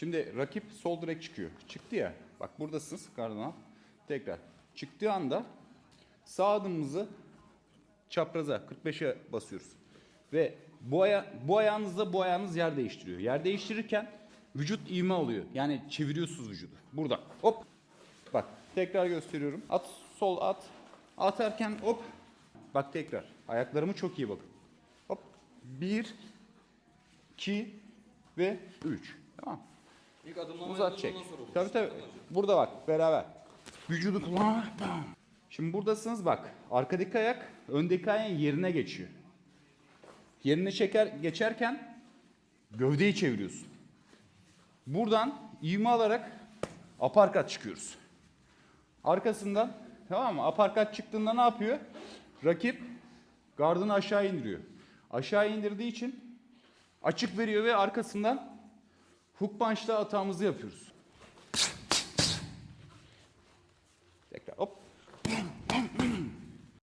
Şimdi rakip sol direk çıkıyor. Çıktı ya. Bak buradasınız kardinal. Tekrar. Çıktığı anda sağ adımımızı çapraza 45'e basıyoruz. Ve bu, aya, bu ayağınızla bu ayağınız yer değiştiriyor. Yer değiştirirken vücut ivme oluyor. Yani çeviriyorsunuz vücudu. Burada. Hop. Bak tekrar gösteriyorum. At sol at. Atarken hop. Bak tekrar. Ayaklarımı çok iyi bakın. Hop. Bir, iki ve üç. Tamam. İlk adımlama Uzat çek. Tabii tabii. Burada bak beraber. Vücudu kullan. Şimdi buradasınız bak. Arkadaki ayak öndeki ayağın yerine geçiyor. Yerine çeker geçerken gövdeyi çeviriyorsun. Buradan ivme alarak aparkat çıkıyoruz. Arkasından tamam mı? Aparkat çıktığında ne yapıyor? Rakip gardını aşağı indiriyor. Aşağı indirdiği için açık veriyor ve arkasından hook punch'la atağımızı yapıyoruz.